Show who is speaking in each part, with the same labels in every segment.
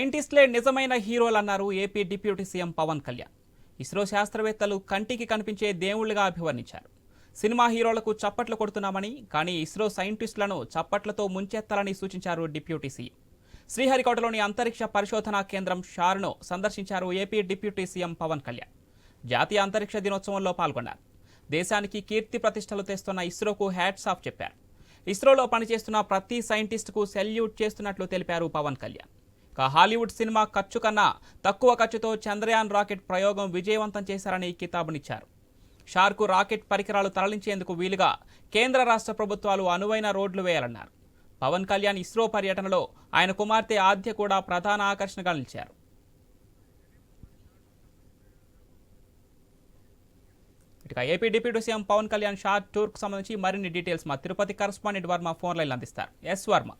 Speaker 1: సైంటిస్ట్లే నిజమైన హీరోలు అన్నారు AP deputy CM Pawan Kalyan. ISRO శాస్త్రవేత్తలు కంటికి కనిపించే దేవుళ్ళుగా అభివర్ణించారు. సినిమా హీరోలకు చప్పట్లు కొడుతున్నామని కానీ ఇస్రో సైంటిస్టులను చప్పట్లతో ముంచెత్తాలని సూచించారు డిప్యూటీ సీఎం. శ్రీహరికోటలోని అంతరిక్ష పరిశోధనా కేంద్రం షార్ను సందర్శించారు AP deputy CM Pawan Kalyan. జాతీయ అంతరిక్ష దినోత్సవంలో పాల్గొన్నారు. దేశానికి కీర్తి ప్రతిష్టలు తెస్తున్న ఇస్రోకు హ్యాట్స్ ఆఫ్ చెప్పారు. ఇస్రోలో పనిచేస్తున్న ప్రతి సైంటిస్టుకు సెల్యూట్ చేస్తున్నట్లు తెలిపారు పవన్ కళ్యాణ్. హాలీవుడ్ సినిమా ఖర్చు కన్నా తక్కువ ఖర్చుతో చంద్రయాన్ రాకెట్ ప్రయోగం విజయవంతం చేశారని కితాబునిచ్చారు. షార్కు రాకెట్ పరికరాలు తరలించేందుకు వీలుగా కేంద్ర రాష్ట్ర ప్రభుత్వాలు అనువైన రోడ్లు వేయాలన్నారు. పవన్ కళ్యాణ్ ఇస్రో పర్యటనలో ఆయన కుమార్తె ఆద్య కూడా ప్రధాన ఆకర్షణగా నిలిచారు. ఇక AP deputy CM Pawan Kalyan SHAR టూర్కు సంబంధించి మరిన్ని డీటెయిల్స్ మా తిరుపతి కరస్పాండెంట్ వర్మ ఫోన్ లైన్లో అందిస్తారు. S Varma.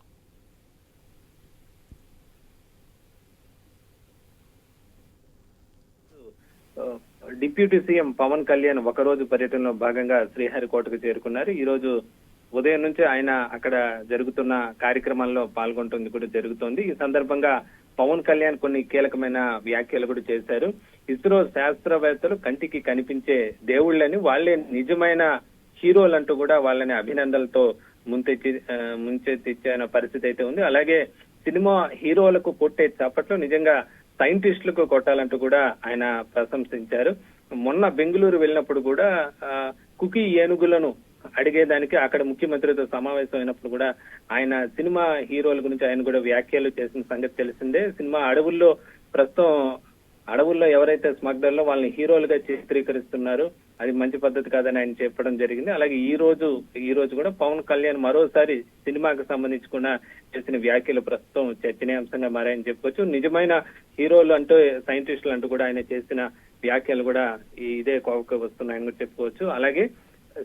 Speaker 2: Deputy CM Pawan Kalyan ఒక రోజు పర్యటనలో భాగంగా శ్రీహరికోటకు చేరుకున్నారు. ఈ రోజు ఉదయం నుంచి ఆయన అక్కడ జరుగుతున్న కార్యక్రమాల్లో పాల్గొంటుంది కూడా జరుగుతోంది. ఈ సందర్భంగా పవన్ కళ్యాణ్ కొన్ని కీలకమైన వ్యాఖ్యలు కూడా చేశారు. ఇస్రో శాస్త్రవేత్తలు కంటికి కనిపించే దేవుళ్ళని వాళ్ళే నిజమైన హీరోలంటూ కూడా వాళ్ళని అభినందనలతో ముంతెచ్చి ఆ, ముంచెత్తిచ్చిన పరిస్థితి అయితే ఉంది. అలాగే సినిమా హీరోలకు కొట్టే చప్పట్లు నిజంగా సైంటిస్టులకు కొట్టాలంటూ కూడా ఆయన ప్రశంసించారు. మొన్న బెంగళూరు వెళ్ళినప్పుడు కూడా ఆ, కుకీ ఏనుగులను అడిగేదానికి అక్కడ ముఖ్యమంత్రితో సమావేశం అయినప్పుడు కూడా ఆయన సినిమా హీరోల గురించి ఆయన కూడా వ్యాఖ్యలు చేసిన సంగతి తెలిసిందే. సినిమా అడవుల్లో ప్రస్తుతం అడవుల్లో ఎవరైతే స్మగ్లర్లో వాళ్ళని హీరోలుగా చిత్రీకరిస్తున్నారు అది మంచి పద్ధతి కాదని ఆయన చెప్పడం జరిగింది. అలాగే ఈ రోజు ఈ రోజు కూడా పవన్ కళ్యాణ్ మరోసారి సినిమాకు సంబంధించి కూడా చేసిన వ్యాఖ్యలు ప్రస్తుతం చర్చనీయాంశంగా మారాయని చెప్పుకోవచ్చు నిజమైన హీరోలు అంటూ సైంటిస్టులు అంటూ కూడా ఆయన చేసిన వ్యాఖ్యలు కూడా ఇదే కోవకు వస్తున్నాయని కూడా చెప్పుకోవచ్చు. అలాగే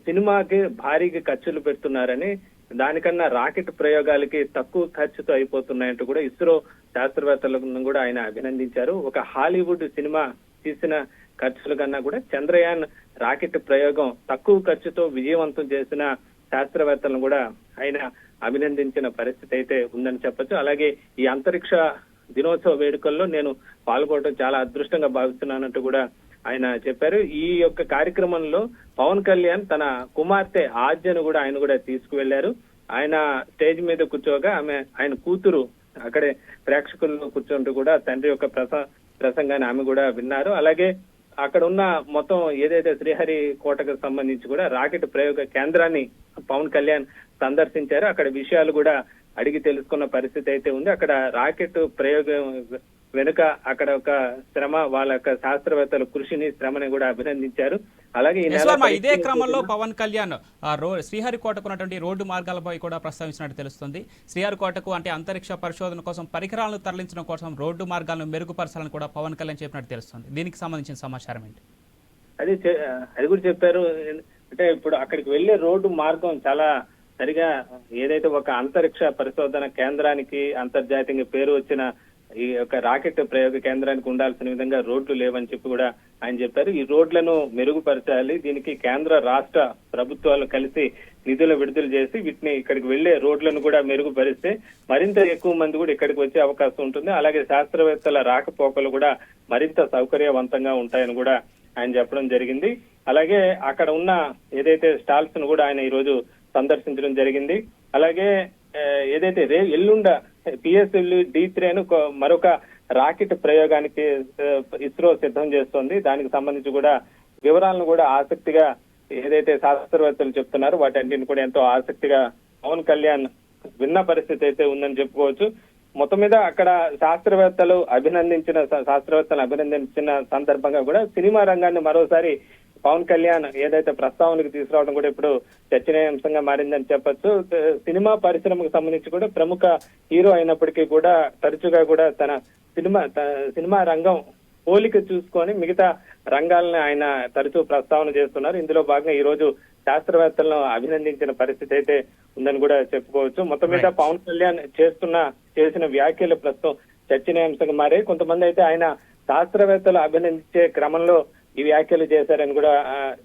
Speaker 2: సినిమాకి భారీగా ఖర్చులు పెడుతున్నారని దానికన్నా రాకెట్ ప్రయోగాలకి తక్కువ ఖర్చుతో అయిపోతున్నాయంటూ కూడా ఇస్రో శాస్త్రవేత్తలను కూడా ఆయన అభినందించారు. ఒక హాలీవుడ్ సినిమా తీసిన ఖర్చుల కన్నా కూడా చంద్రయాన్ రాకెట్ ప్రయోగం తక్కువ ఖర్చుతో విజయవంతం చేసిన శాస్త్రవేత్తలను కూడా ఆయన అభినందించిన పరిస్థితి అయితే ఉందని చెప్పొచ్చు. అలాగే ఈ అంతరిక్ష దినోత్సవ వేడుకల్లో నేను పాల్గొనడం చాలా అదృష్టంగా భావిస్తున్నానంటూ కూడా ఆయన చెప్పారు. ఈ యొక్క కార్యక్రమంలో పవన్ కళ్యాణ్ తన కుమార్తె ఆద్యను కూడా ఆయన కూడా తీసుకువెళ్ళారు. ఆయన స్టేజ్ మీద కూర్చోగా ఆమె ఆయన కూతురు అక్కడే ప్రేక్షకుల్లో కూర్చుంటూ కూడా తండ్రి యొక్క ప్రస ప్రసంగాన్ని ఆమె కూడా విన్నారు. అలాగే అక్కడ ఉన్న మొత్తం ఏదైతే శ్రీహరి కోటకు సంబంధించి కూడా రాకెట్ ప్రయోగ కేంద్రాన్ని పవన్ కళ్యాణ్ సందర్శించారు. అక్కడ విషయాలు కూడా అడిగి తెలుసుకున్న పరిస్థితి అయితే ఉంది. అక్కడ రాకెట్ ప్రయోగం వెనుక అక్కడ ఒక శ్రమ వాళ్ళ యొక్క శాస్త్రవేత్తల కృషిని శ్రమని కూడా అభినందించారు. అలాగే
Speaker 1: ఇదే క్రమంలో పవన్ కళ్యాణ్ శ్రీహరికోటకు ఉన్నటువంటి రోడ్డు మార్గాలపై కూడా ప్రస్తావించినట్టు తెలుస్తుంది. శ్రీహరికోటకు అంటే అంతరిక్ష పరిశోధన కోసం పరికరాలను తరలించడం కోసం రోడ్డు మార్గాలను మెరుగుపరచాలని కూడా పవన్ కళ్యాణ్ చెప్పినట్టు తెలుస్తుంది. దీనికి సంబంధించిన సమాచారం ఏంటి?
Speaker 2: అది అది కూడా చెప్పారు. అంటే ఇప్పుడు అక్కడికి వెళ్ళే రోడ్డు మార్గం చాలా సరిగా ఏదైతే ఒక అంతరిక్ష పరిశోధన కేంద్రానికి అంతర్జాతీయంగా పేరు వచ్చిన ఈ యొక్క రాకెట్ ప్రయోగ కేంద్రానికి ఉండాల్సిన విధంగా రోడ్లు లేవని చెప్పి కూడా ఆయన చెప్పారు. ఈ రోడ్లను మెరుగుపరచాలి. దీనికి కేంద్ర రాష్ట్ర ప్రభుత్వాలు కలిసి నిధులు విడుదల చేసి వీటిని ఇక్కడికి వెళ్ళే రోడ్లను కూడా మెరుగుపరిస్తే మరింత ఎక్కువ మంది కూడా ఇక్కడికి వచ్చే అవకాశం ఉంటుంది. అలాగే శాస్త్రవేత్తల రాకపోకలు కూడా మరింత సౌకర్యవంతంగా ఉంటాయని కూడా ఆయన చెప్పడం జరిగింది. అలాగే అక్కడ ఉన్న ఏదైతే స్టాల్స్ను కూడా ఆయన ఈ రోజు సందర్శించడం జరిగింది. అలాగే ఏదైతే రే ఎల్లుండ పిఎస్ఎల్ డి త్రీ అని మరొక రాకెట్ ప్రయోగానికి ఇస్రో సిద్ధం చేస్తోంది. దానికి సంబంధించి కూడా వివరాలను కూడా ఆసక్తిగా ఏదైతే శాస్త్రవేత్తలు చెప్తున్నారో వాటన్నిటిని కూడా ఎంతో ఆసక్తిగా పవన్ కళ్యాణ్ విన్న పరిస్థితి అయితే ఉందని చెప్పుకోవచ్చు. మొత్తం మీద అక్కడ శాస్త్రవేత్తలు అభినందించిన శాస్త్రవేత్తలు అభినందించిన సందర్భంగా కూడా సినిమా రంగాన్ని మరోసారి పవన్ కళ్యాణ్ ఏదైతే ప్రస్తావనకు తీసుకురావడం కూడా ఇప్పుడు చర్చనీయాంశంగా మారిందని చెప్పొచ్చు. సినిమా పరిశ్రమకు సంబంధించి కూడా ప్రముఖ హీరో అయినప్పటికీ కూడా తరచుగా కూడా తన సినిమా సినిమా రంగం పోలిక చూసుకొని మిగతా రంగాలను ఆయన తరచూ ప్రస్తావన చేస్తున్నారు. ఇందులో భాగంగా ఈ రోజు శాస్త్రవేత్తలను అభినందించిన పరిస్థితి అయితే ఉందని కూడా చెప్పుకోవచ్చు. మొత్తం మీద. పవన్ కళ్యాణ్ చేస్తున్న చేసిన వ్యాఖ్యలు ప్రస్తుతం చర్చనీయాంశంగా మారాయి. కొంతమంది అయితే ఆయన శాస్త్రవేత్తలు అభినందించే క్రమంలో ఈ వ్యాఖ్యలు చేశారని కూడా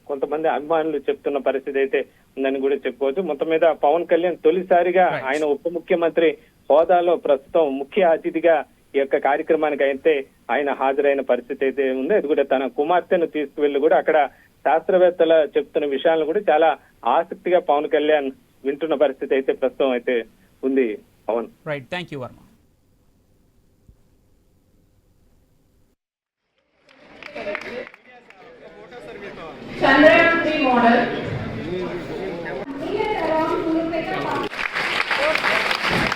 Speaker 2: కొంతమంది అభిమానులు చెప్తున్న పరిస్థితి అయితే ఉందని కూడా చెప్పుకోవచ్చు. మొత్తం మీద పవన్ కళ్యాణ్ తొలిసారిగా. ఆయన ఉప ముఖ్యమంత్రి హోదాలో ప్రస్తుతం ముఖ్య అతిథిగా ఈ యొక్క కార్యక్రమానికి అయితే ఆయన హాజరైన పరిస్థితి అయితే ఉంది. అది కూడా తన కుమార్తెను తీసుకువెళ్ళి కూడా అక్కడ శాస్త్రవేత్తల చెప్తున్న విషయాలను కూడా చాలా ఆసక్తిగా పవన్ కళ్యాణ్ వింటున్న పరిస్థితి అయితే ప్రస్తుతం అయితే ఉంది Pawan.
Speaker 1: Right thank you Varma
Speaker 3: Chandrayaan 3 model